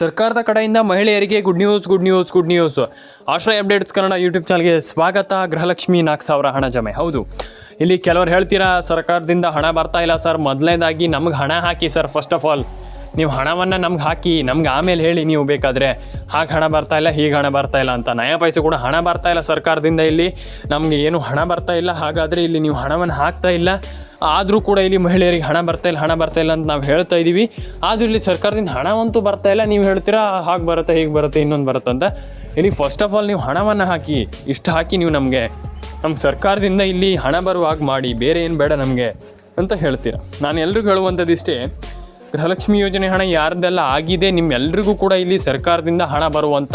ಸರ್ಕಾರದ ಕಡೆಯಿಂದ ಮಹಿಳೆಯರಿಗೆ good news good news good news ಆಶ್ರಯ ಅಪ್ಡೇಟ್ಸ್ ಕನ್ನಡ ಯೂಟ್ಯೂಬ್ ಚಾನಲ್ಗೆ ಸ್ವಾಗತ. ಗೃಹಲಕ್ಷ್ಮಿ ನಾಲ್ಕು ಸಾವಿರ ಹಣ ಜಮೆ. ಹೌದು. ಇಲ್ಲಿ ಕೆಲವರು ಹೇಳ್ತೀರಾ, ಸರ್ಕಾರದಿಂದ ಹಣ ಬರ್ತಾ ಇಲ್ಲ ಸರ್. ಮೊದಲನೇದಾಗಿ ನಮ್ಗೆ ಹಣ ಹಾಕಿ ಸರ್ ಫಸ್ಟ್ ಆಫ್ ಆಲ್ ನೀವು ಹಣವನ್ನು ನಮ್ಗೆ ಹಾಕಿ, ನಮ್ಗೆ ಆಮೇಲೆ ಹೇಳಿ ನೀವು ಬೇಕಾದರೆ. ಹಾಗೆ ಹಣ ಬರ್ತಾ ಇಲ್ಲ, ಹೀಗೆ ಹಣ ಬರ್ತಾ ಇಲ್ಲ ಅಂತ. ನಯ ಪೈಸೆ ಕೂಡ ಹಣ ಬರ್ತಾ ಇಲ್ಲ ಸರ್ಕಾರದಿಂದ ಇಲ್ಲಿ. ನಮಗೆ ಏನು ಹಣ ಬರ್ತಾ ಇಲ್ಲ, ಹಾಗಾದರೆ ಇಲ್ಲಿ ನೀವು ಹಣವನ್ನು ಹಾಕ್ತಾ ಇಲ್ಲ. ಆದರೂ ಕೂಡ ಇಲ್ಲಿ ಮಹಿಳೆಯರಿಗೆ ಹಣ ಬರ್ತಾ ಇಲ್ಲ, ಹಣ ಬರ್ತಾ ಇಲ್ಲ ಅಂತ ನಾವು ಹೇಳ್ತಾ ಇದ್ದೀವಿ ಆದರೂ ಇಲ್ಲಿ ಸರ್ಕಾರದಿಂದ ಹಣವಂತೂ ಬರ್ತಾ ಇಲ್ಲ. ನೀವು ಹೇಳ್ತೀರಾ, ಹಾಗೆ ಬರುತ್ತೆ, ಹೀಗೆ ಬರುತ್ತೆ, ಇನ್ನೊಂದು ಬರುತ್ತೆ ಅಂತ. ಇಲ್ಲಿ ಫಸ್ಟ್ ಆಫ್ ಆಲ್ ನೀವು ಹಣವನ್ನು ಹಾಕಿ, ಇಷ್ಟು ಹಾಕಿ ನೀವು ನಮಗೆ ನಮ್ಮ ಸರ್ಕಾರದಿಂದ ಇಲ್ಲಿ ಹಣ ಬರುವಾಗ ಮಾಡಿ, ಬೇರೆ ಏನು ಬೇಡ ನಮಗೆ ಅಂತ ಹೇಳ್ತೀರಾ? ನಾನು ಎಲ್ರಿಗೂ ಹೇಳುವಂಥದ್ದು ಇಷ್ಟೇ, ಗೃಹಲಕ್ಷ್ಮಿ ಯೋಜನೆ ಹಣ ಯಾರ್ದೆಲ್ಲ ಆಗಿದೆ, ನಿಮ್ಮೆಲ್ರಿಗೂ ಕೂಡ ಇಲ್ಲಿ ಸರ್ಕಾರದಿಂದ ಹಣ ಬರುವಂಥ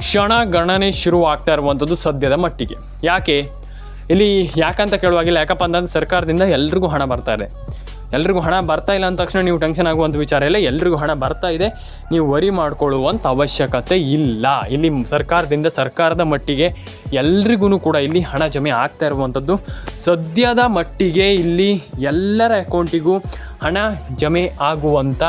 ಕ್ಷಣ ಗಣನೆ ಶುರು ಆಗ್ತಾ ಇರುವಂಥದ್ದು ಸದ್ಯದ ಮಟ್ಟಿಗೆ. ಯಾಕೆ? ಇಲ್ಲಿ ಯಾಕಂತ ಕೇಳುವಾಗಿಲ್ಲ ಯಾಕಪ್ಪ ಅಂತಂದ್ರೆ ಸರ್ಕಾರದಿಂದ ಎಲ್ರಿಗೂ ಹಣ ಬರ್ತಾ ಇದೆ. ಎಲ್ರಿಗೂ ಹಣ ಬರ್ತಾ ಇಲ್ಲ ಅಂದ ತಕ್ಷಣ ನೀವು ಟೆನ್ಷನ್ ಆಗುವಂಥ ವಿಚಾರ ಇಲ್ಲ. ಎಲ್ರಿಗೂ ಹಣ ಬರ್ತಾ ಇದೆ. ನೀವು ವರಿ ಮಾಡ್ಕೊಳ್ಳುವಂಥ ಅವಶ್ಯಕತೆ ಇಲ್ಲ. ಇಲ್ಲಿ ಸರ್ಕಾರದಿಂದ, ಸರ್ಕಾರದ ಮಟ್ಟಿಗೆ ಎಲ್ರಿಗೂ ಕೂಡ ಇಲ್ಲಿ ಹಣ ಜಮೆ ಆಗ್ತಾ ಇರುವಂಥದ್ದು ಸದ್ಯದ ಮಟ್ಟಿಗೆ ಇಲ್ಲಿ ಎಲ್ಲರ ಅಕೌಂಟಿಗೂ ಹಣ ಜಮೆ ಆಗುವಂಥ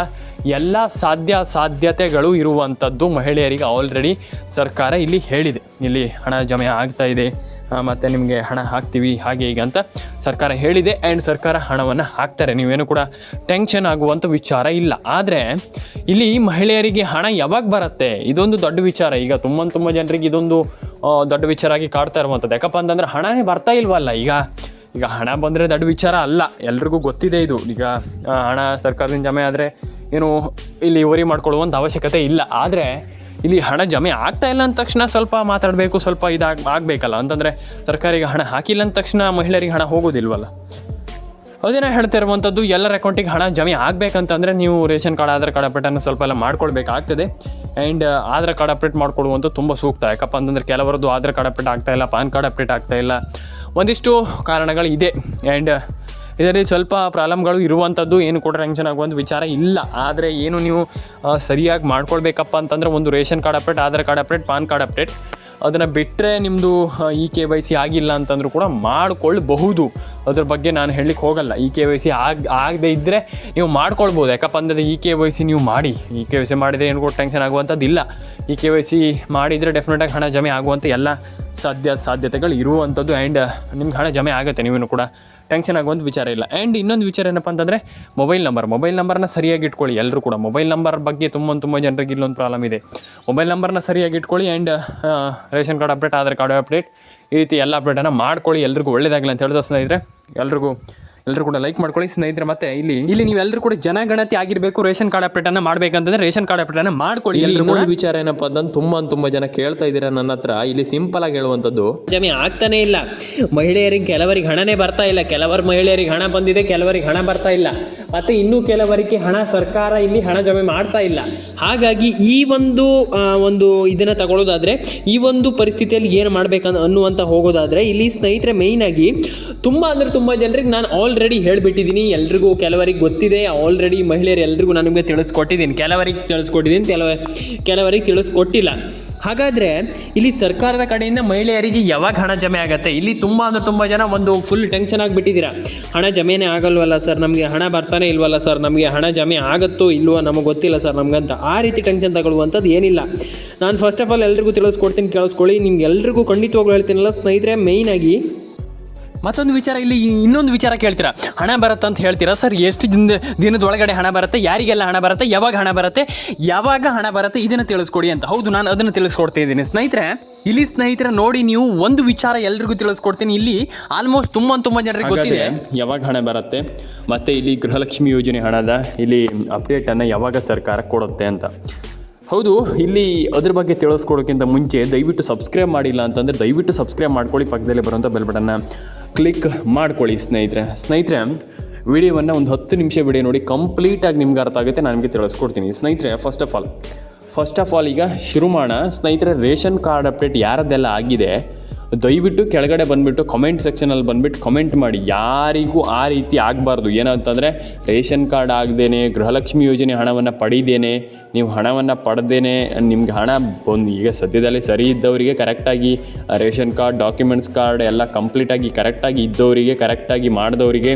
ಎಲ್ಲ ಸಾಧ್ಯ ಸಾಧ್ಯತೆಗಳು ಇರುವಂಥದ್ದು ಮಹಿಳೆಯರಿಗೆ ಆಲ್ರೆಡಿ ಸರ್ಕಾರ ಇಲ್ಲಿ ಹೇಳಿದೆ. ಇಲ್ಲಿ ಹಣ ಜಮೆ ಆಗ್ತಾ ಇದೆ. ಮತ್ತೆ ನಿಮಗೆ ಹಣ ಹಾಕ್ತೀವಿ ಹಾಗೆ ಈಗ ಅಂತ ಸರ್ಕಾರ ಹೇಳಿದೆ. ಆ್ಯಂಡ್ ಸರ್ಕಾರ ಹಣವನ್ನು ಹಾಕ್ತಾರೆ. ನೀವೇನು ಕೂಡ ಟೆನ್ಷನ್ ಆಗುವಂಥ ವಿಚಾರ ಇಲ್ಲ. ಆದರೆ ಇಲ್ಲಿ ಮಹಿಳೆಯರಿಗೆ ಹಣ ಯಾವಾಗ ಬರುತ್ತೆ? ಇದೊಂದು ದೊಡ್ಡ ವಿಚಾರ. ಈಗ ತುಂಬ ತುಂಬ ಜನರಿಗೆ ಇದೊಂದು ದೊಡ್ಡ ವಿಚಾರ ಆಗಿ ಕಾಡ್ತಾ ಇರುವಂಥದ್ದು ಯಾಕಪ್ಪ ಅಂತಂದ್ರೆ ಹಣನೇ ಬರ್ತಾ ಇಲ್ವಲ್ಲ ಈಗ? ಈಗ ಹಣ ಬಂದರೆ ದೊಡ್ಡ ವಿಚಾರ ಅಲ್ಲ. ಎಲ್ರಿಗೂ ಗೊತ್ತಿದೆ ಇದು. ಈಗ ಹಣ ಸರ್ಕಾರದಿಂದ ಜಮೆ ಆದರೆ ಏನು ಇಲ್ಲಿ ವರಿ ಮಾಡ್ಕೊಳ್ಳುವಂಥ ಅವಶ್ಯಕತೆ ಇಲ್ಲ. ಆದರೆ ಇಲ್ಲಿ ಹಣ ಜಮೆ ಆಗ್ತಾ ಇಲ್ಲ ಅಂದ ತಕ್ಷಣ ಸ್ವಲ್ಪ ಮಾತಾಡಬೇಕು, ಸ್ವಲ್ಪ ಇದಾಗ, ಆಗಬೇಕಲ್ಲ. ಅಂತಂದರೆ ಸರ್ಕಾರಿಗೆ ಹಣ ಹಾಕಿಲ್ಲ ಅಂದ ತಕ್ಷಣ ಮಹಿಳೆಯರಿಗೆ ಹಣ ಹೋಗೋದಿಲ್ವಲ್ಲ. ಅದೇನ ಹೇಳ್ತಾ ಇರುವಂಥದ್ದು ಎಲ್ಲರ ಅಕೌಂಟಿಗೆ ಹಣ ಜಮೆ ಆಗಬೇಕಂತಂದರೆ ನೀವು ರೇಷನ್ ಕಾರ್ಡ್, ಆಧಾರ್ ಕಾರ್ಡ್ ಅಪ್ಡೇಟನ್ನು ಸ್ವಲ್ಪ ಎಲ್ಲ ಮಾಡ್ಕೊಳ್ಬೇಕಾಗ್ತದೆ. ಆ್ಯಂಡ್ ಆಧಾರ್ ಕಾರ್ಡ್ ಅಪ್ಡೇಟ್ ಮಾಡ್ಕೊಳ್ಳುವಂಥ ತುಂಬ ಸೂಕ್ತ. ಯಾಕಪ್ಪ ಅಂತಂದರೆ ಕೆಲವರದ್ದು ಆಧಾರ್ ಕಾರ್ಡ್ ಅಪ್ಡೇಟ್ ಆಗ್ತಾಯಿಲ್ಲ ಪಾನ್ ಕಾರ್ಡ್ ಅಪ್ಡೇಟ್ ಆಗ್ತಾಯಿಲ್ಲ ಒಂದಿಷ್ಟು ಕಾರಣಗಳು ಇದೆ ಆ್ಯಂಡ್ ಇದರಲ್ಲಿ ಸ್ವಲ್ಪ ಪ್ರಾಬ್ಲಮ್ಗಳು ಇರುವಂಥದ್ದು ಏನು ಕೂಡ ಟೆನ್ಷನ್ ಆಗುವಂಥ ವಿಚಾರ ಇಲ್ಲ. ಆದರೆ ಏನು ನೀವು ಸರಿಯಾಗಿ ಮಾಡ್ಕೊಳ್ಬೇಕಪ್ಪ ಅಂತಂದರೆ ಒಂದು ration card update, Aadhaar card update, PAN card update. ಅದನ್ನು ಬಿಟ್ಟರೆ ನಿಮ್ಮದು ಇ ಕೆ ವೈ ಸಿ ಆಗಿಲ್ಲ ಅಂತಂದರೂ ಕೂಡ ಮಾಡಿಕೊಳ್ಳಬಹುದು ಅದ್ರ ಬಗ್ಗೆ ನಾನು ಹೇಳಲಿಕ್ಕೆ ಹೋಗಲ್ಲ. ಇ ಕೆ ವೈ ಸಿ ಆಗ, ಆಗದೆ ಇದ್ದರೆ ನೀವು ಮಾಡ್ಕೊಳ್ಬೋದು ಯಾಕಪ್ಪ ಅಂದರೆ ಇ ಕೆ ವೈ ಸಿ ನೀವು ಮಾಡಿ. ಇ ಕೆ ವೈ ಸಿ ಮಾಡಿದರೆ ಏನು ಕೂಡ ಟೆನ್ಷನ್ ಆಗುವಂಥದ್ದಿಲ್ಲ ಇ ಕೆ ವೈ ಸಿ ಮಾಡಿದರೆ ಡೆಫಿನೆಟಾಗಿ ಹಣ ಜಮೆ ಆಗುವಂಥ ಎಲ್ಲ ಸಾಧ್ಯ, ಸಾಧ್ಯತೆಗಳು ಇರುವಂಥದ್ದು. ಆ್ಯಂಡ್ ನಿಮ್ಗೆ ಹಣ ಜಮೆ ಆಗುತ್ತೆ. ನೀವೇನು ಕೂಡ ಟೆನ್ಷನ್ ಆಗುವಂಥ ವಿಚಾರ ಇಲ್ಲ. ಆ್ಯಂಡ್ ಇನ್ನೊಂದು ವಿಚಾರ ಏನಪ್ಪ ಅಂತಂದರೆ ಮೊಬೈಲ್ ನಂಬರ್ ಮೊಬೈಲ್ ನಂಬರ್ನ ಸರಿಯಾಗಿ ಇಟ್ಕೊಳ್ಳಿ ಎಲ್ಲರೂ ಕೂಡ. ಮೊಬೈಲ್ ನಂಬರ್ ಬಗ್ಗೆ ತುಂಬ ತುಂಬ ಜನರಿಗೆ ಇಲ್ಲೊಂದು ಪ್ರಾಬ್ಲಮ್ ಇದೆ. ಮೊಬೈಲ್ ನಂಬರ್ನ ಸರಿಯಾಗಿ ಇಟ್ಕೊಳ್ಳಿ and ration card update Aadhaar card update ಈ ರೀತಿ ಎಲ್ಲ ಅಪ್ಡೇಟನ್ನು ಮಾಡ್ಕೊಳ್ಳಿ ಎಲ್ರಿಗೂ ಒಳ್ಳೇದಾಗಲಿ ಅಂತ ಹೇಳಿದ್ರೆ ಎಲ್ರಿಗೂ ಎಲ್ಲರೂ ಕೂಡ ಲೈಕ್ ಮಾಡ್ಕೊಳ್ಳಿ. ಸ್ನೇಹಿತರೆ ಮತ್ತೆ ಇಲ್ಲಿ ಇಲ್ಲಿ ನೀವೆಲ್ಲರೂ ಕೂಡ ಜನಗಣತಿ ಆಗಿರಬೇಕು ರೇಷನ್ ಕಾರ್ಡ್ ಅಪ್ಡೇಟ್ ಅನ್ನ ಮಾಡ್ಬೇಕಂತಂದ್ರೆ ರೇಷನ್ ಕಾರ್ಡ್ ಅಪ್ಡೇಟ್ ಅನ್ನ ಮಾಡ್ಕೊಳ್ಳಿ ಇಲ್ಲಿ ಎಲ್ಲರೂ ಕೂಡ ವಿಚಾರ ಏನಪ್ಪ ಅಂತಂದ್ರೆ ತುಂಬಾ ತುಂಬಾ ಜನ ಕೇಳ್ತಾ ಇದ್ದೀರಾ ನನ್ನ ಹತ್ರ. ಇಲ್ಲಿ ಸಿಂಪಲ್ ಆಗಿ ಹೇಳುವಂತದ್ದು ಜಮೆ ಆಗ್ತಾನೆ ಇಲ್ಲ. ಮಹಿಳೆಯರಿಗೆ ಕೆಲವರಿಗೆ ಹಣನೇ ಬರ್ತಾ ಇಲ್ಲ. ಕೆಲವರು ಮಹಿಳೆಯರಿಗೆ ಹಣ ಬಂದಿದೆ ಕೆಲವರಿಗೆ ಹಣ ಬರ್ತಾ ಇಲ್ಲ. ಮತ್ತೆ ಇನ್ನೂ ಕೆಲವರಿಗೆ ಹಣ ಸರ್ಕಾರ ಇಲ್ಲಿ ಹಣ ಜಮೆ ಮಾಡ್ತಾ ಇಲ್ಲ. ಹಾಗಾಗಿ ಈ ಒಂದು ಒಂದು ಇದನ್ನ ತಗೊಳ್ಳೋದಾದ್ರೆ ಈ ಒಂದು ಪರಿಸ್ಥಿತಿಯಲ್ಲಿ ಏನು ಮಾಡ್ಬೇಕು ಅನ್ನುವಂತ ಹೋಗೋದಾದ್ರೆ ಇಲ್ಲಿ ಸ್ನೇಹಿತರೆ ಮೇಯ್ನ್ ಆಗಿ ತುಂಬಾ ಅಂದ್ರೆ ತುಂಬಾ ಜನರಿಗೆ ನಾನು ಆಲ್ರೆಡಿ ಹೇಳಿಬಿಟ್ಟಿದ್ದೀನಿ ಎಲ್ರಿಗೂ ಕೆಲವರಿಗೆ ಗೊತ್ತಿದೆ ಆಲ್ರೆಡಿ ಮಹಿಳೆಯರು ಎಲ್ರಿಗೂ ನಾನು ನಿಮಗೆ ತಿಳಿಸ್ಕೊಟ್ಟಿದ್ದೀನಿ ಕೆಲವರಿಗೆ ತಿಳಿಸ್ಕೊಟ್ಟಿದ್ದೀನಿ ಕೆಲವ, ಕೆಲವರಿಗೆ ತಿಳಿಸ್ಕೊಟ್ಟಿಲ್ಲ. ಹಾಗಾದರೆ ಇಲ್ಲಿ ಸರ್ಕಾರದ ಕಡೆಯಿಂದ ಮಹಿಳೆಯರಿಗೆ ಯಾವಾಗ ಹಣ ಜಮೆ ಆಗುತ್ತೆ? ಇಲ್ಲಿ ತುಂಬ ಅಂದರೆ ತುಂಬ ಜನ ಒಂದು ಫುಲ್ ಟೆನ್ಷನ್ ಆಗಿಬಿಟ್ಟಿದ್ದೀರಾ? ಹಣ ಜಮೆನೇ ಆಗಲ್ವಲ್ಲ ಸರ್ ನಮಗೆ ಹಣ ಬರ್ತಾನೆ ಇಲ್ವಲ್ಲ ಸರ್ ನಮಗೆ ಹಣ ಜಮೆ ಆಗುತ್ತೋ ಇಲ್ವೋ ನಮಗೆ ಗೊತ್ತಿಲ್ಲ ಸರ್ ನಮಗಂತ ಆ ರೀತಿ ಟೆನ್ಷನ್ ತಗೊಳ್ಳುವಂಥದ್ದು ಏನಿಲ್ಲ. ನಾನು ಫಸ್ಟ್ ಆಫ್ ಆಲ್ ಎಲ್ರಿಗೂ ತಿಳಿಸ್ಕೊಡ್ತೀನಿ, ಕೇಳಿಸ್ಕೊಳ್ಳಿ, ನಿಮ್ಗೆ ಎಲ್ರಿಗೂ ಖಂಡಿತವಾಗ್ಲೂ ಹೇಳ್ತೀನಲ್ಲ, ಸ್ನೇಹಿತರೆ ಮೇಯ್ನಾಗಿ ಮತ್ತೊಂದು ವಿಚಾರ, ಇಲ್ಲಿ ಇನ್ನೊಂದು ವಿಚಾರ ಕೇಳ್ತೀರಾ? ಹಣ ಬರುತ್ತೆ ಅಂತ ಹೇಳ್ತೀರಾ? ಸರ್, ಎಷ್ಟು ದಿನ ದಿನದೊಳಗಡೆ ಹಣ ಬರುತ್ತೆ? ಯಾರಿಗೆಲ್ಲ ಹಣ ಬರುತ್ತೆ? ಯಾವಾಗ ಹಣ ಬರುತ್ತೆ? ಯಾವಾಗ ಹಣ ಬರುತ್ತೆ? ಇದನ್ನು ತಿಳಿಸ್ಕೊಡಿ ಅಂತ. ಹೌದು, ನಾನು ಅದನ್ನು ತಿಳಿಸ್ಕೊಡ್ತಾ ಇದ್ದೀನಿ. ಸ್ನೇಹಿತರೆ, ಇಲ್ಲಿ ಸ್ನೇಹಿತರೆ, ನೋಡಿ ನೀವು ಒಂದು ವಿಚಾರ ಎಲ್ರಿಗೂ ತಿಳಿಸ್ಕೊಡ್ತೀನಿ. ಇಲ್ಲಿ ಆಲ್ಮೋಸ್ಟ್ ತುಂಬ ತುಂಬ ಜನರಿಗೆ ಗೊತ್ತಿದೆ. ಯಾವಾಗ ಹಣ ಬರುತ್ತೆ? ಮತ್ತೆ ಇಲ್ಲಿ ಗೃಹಲಕ್ಷ್ಮಿ ಯೋಜನೆ ಹಣದ, ಇಲ್ಲಿ ಅಪ್ಡೇಟನ್ನು ಯಾವಾಗ ಸರ್ಕಾರ ಕೊಡುತ್ತೆ ಅಂತ. ಹೌದು, ಇಲ್ಲಿ ಅದ್ರ ಬಗ್ಗೆ ತಿಳಿಸ್ಕೊಡೋಕ್ಕಿಂತ ಮುಂಚೆ ದಯವಿಟ್ಟು ಸಬ್ಸ್ಕ್ರೈಬ್ ಮಾಡಿಲ್ಲ ಅಂತಂದರೆ ದಯವಿಟ್ಟು ಸಬ್ಸ್ಕ್ರೈಬ್ ಮಾಡ್ಕೊಳ್ಳಿ. ಪಕ್ಕದಲ್ಲೇ ಬರುವಂಥ ಬೆಲ್ ಬಟನ್ನ ಕ್ಲಿಕ್ ಮಾಡ್ಕೊಳ್ಳಿ ಸ್ನೇಹಿತರೆ. ಸ್ನೇಹಿತರೆ, ವಿಡಿಯೋವನ್ನು ಒಂದು ಹತ್ತು ನಿಮಿಷ ವಿಡಿಯೋ ನೋಡಿ ಕಂಪ್ಲೀಟಾಗಿ ನಿಮ್ಗೆ ಅರ್ಥ ಆಗುತ್ತೆ, ನಾನು ನಿಮಗೆ ತಿಳಿಸ್ಕೊಡ್ತೀನಿ. ಸ್ನೇಹಿತರೆ first of all first of all ಈಗ ಶುರು ಮಾಡೋಣ ಸ್ನೇಹಿತರೆ, ರೇಷನ್ ಕಾರ್ಡ್ ಅಪ್ಡೇಟ್ ಯಾರದ್ದೆಲ್ಲ ಆಗಿದೆ ದಯವಿಟ್ಟು ಕೆಳಗಡೆ ಬಂದುಬಿಟ್ಟು ಕಮೆಂಟ್ ಸೆಕ್ಷನಲ್ಲಿ ಬಂದುಬಿಟ್ಟು ಕಮೆಂಟ್ ಮಾಡಿ. ಯಾರಿಗೂ ಆ ರೀತಿ ಆಗಬಾರ್ದು. ಏನಂತಂದರೆ, ರೇಷನ್ ಕಾರ್ಡ್ ಆಗದೇನೆ, ಗೃಹಲಕ್ಷ್ಮಿ ಯೋಜನೆ ಹಣವನ್ನು ಪಡೀದೇನೆ, ನೀವು ಹಣವನ್ನು ಪಡೆದೇನೆ, ನಿಮ್ಗೆ ಹಣ ಬಂದು, ಈಗ ಸದ್ಯದಲ್ಲಿ ಸರಿ ಇದ್ದವರಿಗೆ ಕರೆಕ್ಟಾಗಿ ರೇಷನ್ ಕಾರ್ಡ್ ಡಾಕ್ಯುಮೆಂಟ್ಸ್ ಕಾರ್ಡ್ ಎಲ್ಲ ಕಂಪ್ಲೀಟಾಗಿ ಕರೆಕ್ಟಾಗಿ ಇದ್ದವರಿಗೆ ಕರೆಕ್ಟಾಗಿ ಮಾಡಿದವರಿಗೆ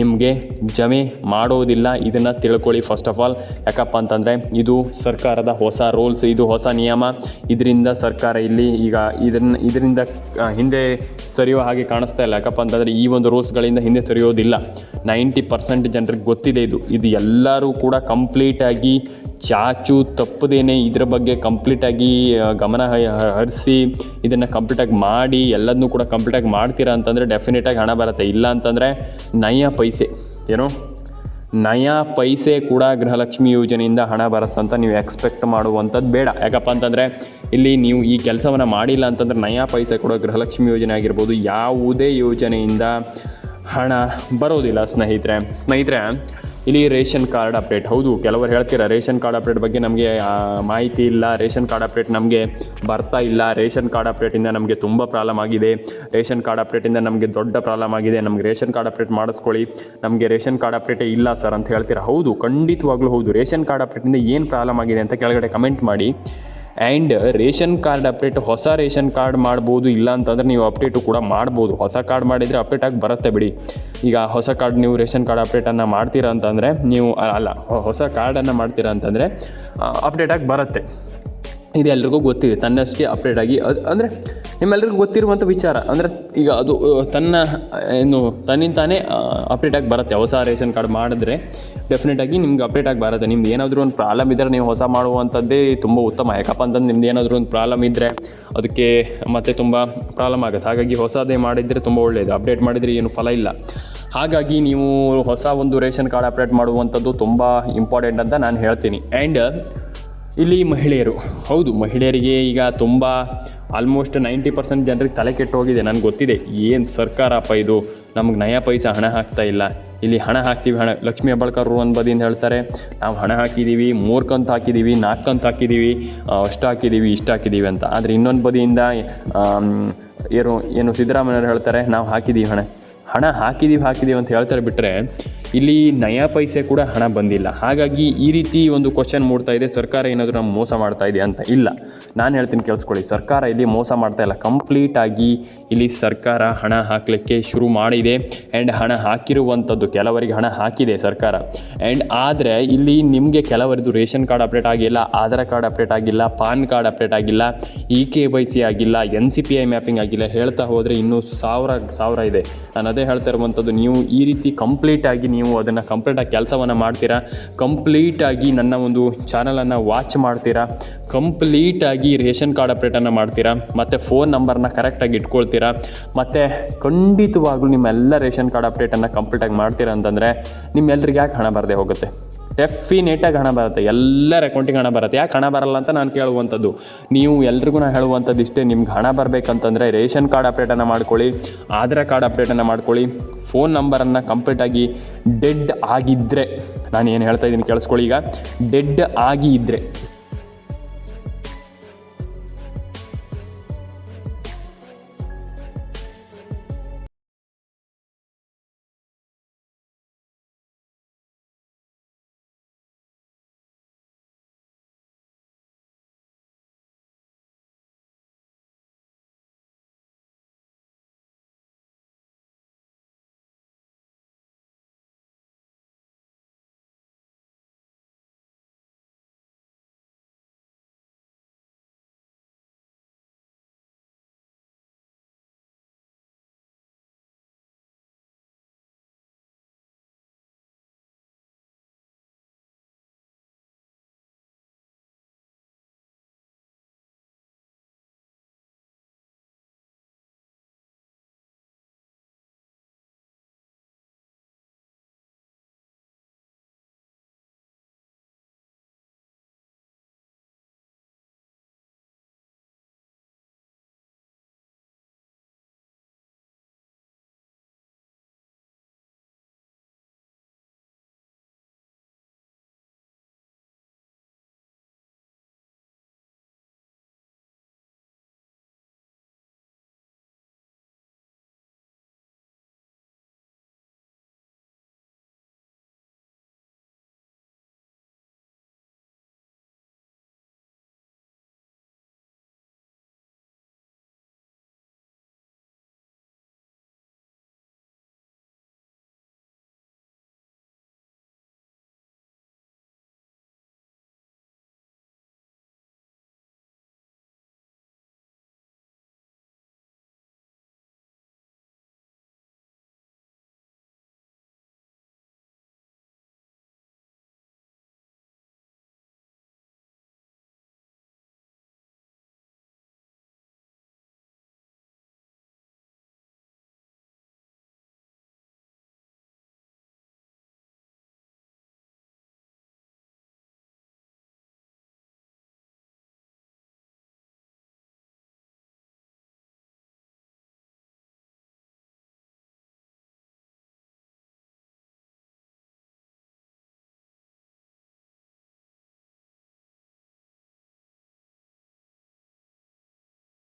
ನಿಮಗೆ ಜಮೆ ಮಾಡೋದಿಲ್ಲ, ಇದನ್ನು ತಿಳ್ಕೊಳ್ಳಿ ಫಸ್ಟ್ ಆಫ್ ಆಲ್ ಯಾಕಪ್ಪ ಅಂತಂದರೆ ಇದು ಸರ್ಕಾರದ ಹೊಸ ರೂಲ್ಸ್ ಇದು ಹೊಸ ನಿಯಮ. ಇದರಿಂದ ಸರ್ಕಾರ ಇಲ್ಲಿ ಈಗ ಇದನ್ನು, ಇದರಿಂದ ಹಿಂದೆ ಸರಿಯೋ ಹಾಗೆ ಕಾಣಿಸ್ತಾ ಇಲ್ಲ. ಯಾಕಪ್ಪ ಅಂತಂದರೆ ಈ ಒಂದು ರೂಲ್ಸ್ಗಳಿಂದ ಹಿಂದೆ ಸರಿಯೋದಿಲ್ಲ. ನೈಂಟಿ ಪರ್ಸೆಂಟ್ ಜನರಿಗೆ ಗೊತ್ತಿದೆ ಇದು. ಇದು ಎಲ್ಲರೂ ಕೂಡ ಕಂಪ್ಲೀಟಾಗಿ ಚಾಚು ತಪ್ಪದೇನೆ ಇದರ ಬಗ್ಗೆ ಕಂಪ್ಲೀಟಾಗಿ ಗಮನ ಹರಿಸಿ, ಇದನ್ನು ಕಂಪ್ಲೀಟಾಗಿ ಮಾಡಿ ಎಲ್ಲದನ್ನೂ ಕೂಡ ಕಂಪ್ಲೀಟಾಗಿ ಮಾಡ್ತೀರಾ ಅಂತಂದರೆ ಡೆಫಿನೆಟಾಗಿ ಹಣ ಬರುತ್ತೆ. ಇಲ್ಲ ಅಂತಂದರೆ ನಯ ಪೈಸೆ, ಏನು? ನಯಾ ಪೈಸೆ ಕೂಡ ಗೃಹಲಕ್ಷ್ಮಿ ಯೋಜನೆಯಿಂದ ಹಣ ಬರುತ್ತೆ ಅಂತ ನೀವು ಎಕ್ಸ್ಪೆಕ್ಟ್ ಮಾಡುವಂಥದ್ದು ಬೇಡ. ಯಾಕಪ್ಪ ಅಂತಂದರೆ ಇಲ್ಲಿ ನೀವು ಈ ಕೆಲಸವನ್ನು ಮಾಡಿಲ್ಲ ಅಂತಂದರೆ ನಯಾ ಪೈಸೆ ಕೂಡ ಗೃಹಲಕ್ಷ್ಮಿ ಯೋಜನೆ ಆಗಿರ್ಬೋದು. ಯಾವುದೇ ಯೋಜನೆಯಿಂದ ಹಣ ಬರೋದಿಲ್ಲ ಸ್ನೇಹಿತರೆ. ಸ್ನೇಹಿತರೆ ಇಲ್ಲಿ ರೇಷನ್ ಕಾರ್ಡ್ ಅಪ್ಡೇಟ್. ಹೌದು, ಕೆಲವರು ಹೇಳ್ತೀರಾ, ರೇಷನ್ ಕಾರ್ಡ್ ಅಪ್ಡೇಟ್ ಬಗ್ಗೆ ನಮಗೆ ಮಾಹಿತಿ ಇಲ್ಲ, ರೇಷನ್ ಕಾರ್ಡ್ ಅಪ್ಡೇಟ್ ನಮಗೆ ಬರ್ತಾ ಇಲ್ಲ, ರೇಷನ್ ಕಾರ್ಡ್ ಅಪ್ಡೇಟಿಂದ ನಮಗೆ ತುಂಬ ಪ್ರಾಬ್ಲಮ್ ಆಗಿದೆ, ರೇಷನ್ ಕಾರ್ಡ್ ಅಪ್ಡೇಟಿಂದ ನಮಗೆ ದೊಡ್ಡ ಪ್ರಾಬ್ಲಮ್ ಆಗಿದೆ, ನಮಗೆ ರೇಷನ್ ಕಾರ್ಡ್ ಅಪ್ಡೇಟ್ ಮಾಡಿಸ್ಕೊಳ್ಳಿ, ನಮಗೆ ರೇಷನ್ ಕಾರ್ಡ್ ಅಪ್ಡೇಟೇ ಇಲ್ಲ ಸರ್ ಅಂತ ಹೇಳ್ತೀರಾ? ಹೌದು, ಖಂಡಿತವಾಗ್ಲೂ ಹೌದು, ರೇಷನ್ ಕಾರ್ಡ್ ಅಪ್ಡೇಟಿಂದ ಏನು ಪ್ರಾಬ್ಲಮ್ ಆಗಿದೆ ಅಂತ ಕೆಳಗಡೆ ಕಮೆಂಟ್ ಮಾಡಿ. ಆ್ಯಂಡ್ ರೇಷನ್ ಕಾರ್ಡ್ ಅಪ್ಡೇಟ್ ಹೊಸ ರೇಷನ್ ಕಾರ್ಡ್ ಮಾಡ್ಬೋದು, ಇಲ್ಲ ಅಂತಂದರೆ ನೀವು ಅಪ್ಡೇಟು ಕೂಡ ಮಾಡ್ಬೋದು. ಹೊಸ ಕಾರ್ಡ್ ಮಾಡಿದರೆ ಅಪ್ಡೇಟ್ ಆಗಿ ಬರುತ್ತೆ ಬಿಡಿ. ಈಗ ಹೊಸ ಕಾರ್ಡ್ ನೀವು ರೇಷನ್ ಕಾರ್ಡ್ ಅಪ್ಡೇಟನ್ನು ಮಾಡ್ತೀರಾ ಅಂತಂದರೆ ನೀವು, ಅಲ್ಲ, ಹೊಸ ಕಾರ್ಡನ್ನು ಮಾಡ್ತೀರಾ ಅಂತಂದರೆ ಅಪ್ಡೇಟ್ ಆಗಿ ಬರುತ್ತೆ. ಇದು ಎಲ್ರಿಗೂ ಗೊತ್ತಿದೆ. ತನ್ನಷ್ಟೇ ಅಪ್ಡೇಟ್ ಆಗಿ ಅದು ಅಂದರೆ ನಿಮ್ಮೆಲ್ರಿಗೂ ಗೊತ್ತಿರುವಂಥ ವಿಚಾರ. ಅಂದರೆ ಈಗ ಅದು ತನ್ನ, ಏನು ತನ್ನಿಂದ ತಾನೇ ಅಪ್ಡೇಟ್ ಆಗಿ ಬರುತ್ತೆ. ಹೊಸ ರೇಷನ್ ಕಾರ್ಡ್ ಮಾಡಿದ್ರೆ ಡೆಫಿನೆಟಾಗಿ ನಿಮ್ಗೆ ಅಪ್ಡೇಟ್ ಆಗಿ ಬರುತ್ತೆ. ನಿಮ್ದು ಏನಾದರೂ ಒಂದು ಪ್ರಾಬ್ಲಮ್ ಇದ್ದರೆ ನೀವು ಹೊಸ ಮಾಡುವಂಥದ್ದೇ ತುಂಬ ಉತ್ತಮ. ಯಾಕಪ್ಪ ಅಂತಂದ್ರೆ ನಿಮ್ದು ಏನಾದರೂ ಒಂದು ಪ್ರಾಬ್ಲಮ್ ಇದ್ದರೆ ಅದಕ್ಕೆ ಮತ್ತೆ ತುಂಬ ಪ್ರಾಬ್ಲಮ್ ಆಗುತ್ತೆ. ಹಾಗಾಗಿ ಹೊಸದೇ ಮಾಡಿದರೆ ತುಂಬ ಒಳ್ಳೆಯದು ಅಪ್ಡೇಟ್ ಮಾಡಿದರೆ ಏನು ಫಲ ಇಲ್ಲ. ಹಾಗಾಗಿ ನೀವು ಹೊಸ ಒಂದು ರೇಷನ್ ಕಾರ್ಡ್ ಅಪ್ಡೇಟ್ ಮಾಡುವಂಥದ್ದು ತುಂಬ ಇಂಪಾರ್ಟೆಂಟ್ ಅಂತ ನಾನು ಹೇಳ್ತೀನಿ. ಆ್ಯಂಡ್ ಇಲ್ಲಿ ಮಹಿಳೆಯರು. ಹೌದು, ಮಹಿಳೆಯರಿಗೆ ಈಗ ತುಂಬ ಆಲ್ಮೋಸ್ಟ್ ನೈಂಟಿ ಪರ್ಸೆಂಟ್ ಜನರಿಗೆ ತಲೆ ಕೆಟ್ಟು ಹೋಗಿದೆ. ನನಗೆ ಗೊತ್ತಿದೆ, ಏನು ಸರ್ಕಾರಪ್ಪ ಇದು? ನಮ್ಗೆ ನಯ ಪೈಸಾ ಹಣ ಹಾಕ್ತಾ ಇಲ್ಲ. ಇಲ್ಲಿ ಹಣ ಹಾಕ್ತೀವಿ, ಹಣ, ಲಕ್ಷ್ಮೀ ಹೆಬ್ಬಾಳ್ಕರ್ ಒಂದು ಬದಿಯಿಂದ ಹೇಳ್ತಾರೆ, ನಾವು ಹಣ ಹಾಕಿದ್ದೀವಿ ಮೂರು ಕಂತು ಹಾಕಿದ್ದೀವಿ ನಾಲ್ಕು ಕಂತು ಹಾಕಿದ್ದೀವಿ ಅಷ್ಟು ಹಾಕಿದ್ದೀವಿ ಇಷ್ಟು ಹಾಕಿದ್ದೀವಿ ಅಂತ. ಆದರೆ ಇನ್ನೊಂದು ಬದಿಯಿಂದ ಏನು ಏನು ಸಿದ್ದರಾಮಯ್ಯವ್ರು ಹೇಳ್ತಾರೆ, ನಾವು ಹಾಕಿದ್ದೀವಿ ಹಣ. ಹಣ ಹಾಕಿದ್ದೀವಿ ಹಾಕಿದ್ದೀವಿ ಅಂತ ಹೇಳ್ತಾರೆ ಬಿಟ್ಟರೆ ಇಲ್ಲಿ ನಯಾ ಪೈಸೆ ಕೂಡ ಹಣ ಬಂದಿಲ್ಲ. ಹಾಗಾಗಿ ಈ ರೀತಿ ಒಂದು ಕ್ವಶನ್ ಮೂಡ್ತಾ ಇದೆ, ಸರ್ಕಾರ ಏನಾದರೂ ನಮ್ಮ ಮೋಸ ಮಾಡ್ತಾ ಇದೆ ಅಂತ. ಇಲ್ಲ, ನಾನು ಹೇಳ್ತೀನಿ ಕೇಳಿಸ್ಕೊಳ್ಳಿ. ಸರ್ಕಾರ ಇಲ್ಲಿ ಮೋಸ ಮಾಡ್ತಾ ಇಲ್ಲ. ಕಂಪ್ಲೀಟಾಗಿ ಇಲ್ಲಿ ಸರ್ಕಾರ ಹಣ ಹಾಕಲಿಕ್ಕೆ ಶುರು ಮಾಡಿದೆ. ಆ್ಯಂಡ್ ಹಣ ಹಾಕಿರುವಂಥದ್ದು ಕೆಲವರಿಗೆ ಹಣ ಹಾಕಿದೆ ಸರ್ಕಾರ. ಆ್ಯಂಡ್ ಆದರೆ ಇಲ್ಲಿ ನಿಮಗೆ ಕೆಲವರದ್ದು ರೇಷನ್ ಕಾರ್ಡ್ ಅಪ್ಡೇಟ್ ಆಗಿಲ್ಲ, ಆಧಾರ್ ಕಾರ್ಡ್ ಅಪ್ಡೇಟ್ ಆಗಿಲ್ಲ, ಪಾನ್ ಕಾರ್ಡ್ ಅಪ್ಡೇಟ್ ಆಗಿಲ್ಲ, ಇ ಕೆ ವೈ ಸಿ ಆಗಿಲ್ಲ, N C P I mapping ಆಗಿಲ್ಲ. ಹೇಳ್ತಾ ಹೋದರೆ ಇನ್ನೂ ಸಾವಿರ ಸಾವಿರ ಇದೆ. ನಾನು ಅದೇ ಹೇಳ್ತಾ ಇರುವಂಥದ್ದು ನೀವು ಈ ರೀತಿ ಕಂಪ್ಲೀಟಾಗಿ ನೀವು ನೀವು ಅದನ್ನು ಕಂಪ್ಲೀಟಾಗಿ ಕೆಲಸವನ್ನು ಮಾಡ್ತೀರಾ? ಕಂಪ್ಲೀಟಾಗಿ ನನ್ನ ಒಂದು ಚಾನಲನ್ನು ವಾಚ್ ಮಾಡ್ತೀರಾ? ಕಂಪ್ಲೀಟಾಗಿ ರೇಷನ್ ಕಾರ್ಡ್ ಅಪ್ಡೇಟನ್ನು ಮಾಡ್ತೀರಾ? ಮತ್ತು ಫೋನ್ ನಂಬರ್ನ ಕರೆಕ್ಟಾಗಿ ಇಟ್ಕೊಳ್ತೀರಾ? ಮತ್ತು ಖಂಡಿತವಾಗ್ಲೂ ನಿಮ್ಮೆಲ್ಲ ರೇಷನ್ ಕಾರ್ಡ್ ಅಪ್ಡೇಟನ್ನು ಕಂಪ್ಲೀಟಾಗಿ ಮಾಡ್ತೀರಾ ಅಂತಂದರೆ ನಿಮ್ಮೆಲ್ಲರಿಗೆ ಯಾಕೆ ಹಣ ಬರದೆ ಹೋಗುತ್ತೆ? ಡೆಫಿನೇಟಾಗಿ ಹಣ ಬರುತ್ತೆ. ಎಲ್ಲರ ಅಕೌಂಟಿಗೆ ಹಣ ಬರುತ್ತೆ. ಯಾಕೆ ಹಣ ಬರಲ್ಲ ಅಂತ ನಾನು ಕೇಳುವಂಥದ್ದು ನೀವು ಎಲ್ರಿಗೂ ನಾನು ಹೇಳುವಂಥದ್ದು ಇಷ್ಟೇ ನಿಮ್ಗೆ ಹಣ ಬರಬೇಕಂತಂದರೆ ರೇಷನ್ ಕಾರ್ಡ್ ಅಪ್ಡೇಟನ್ನು ಮಾಡ್ಕೊಳ್ಳಿ, ಆಧಾರ್ ಕಾರ್ಡ್ ಅಪ್ಡೇಟನ್ನು ಮಾಡ್ಕೊಳ್ಳಿ ಫೋನ್ ನಂಬರನ್ನು ಕಂಪ್ಲೀಟಾಗಿ ಡೆಡ್ ಆಗಿದ್ದರೆ ನಾನು ಏನು ಹೇಳ್ತಾ ಇದ್ದೀನಿ ಕೇಳಿಸ್ಕೊಳ್ಳಿ ಈಗ. ಡೆಡ್ ಆಗಿ ಇದ್ದರೆ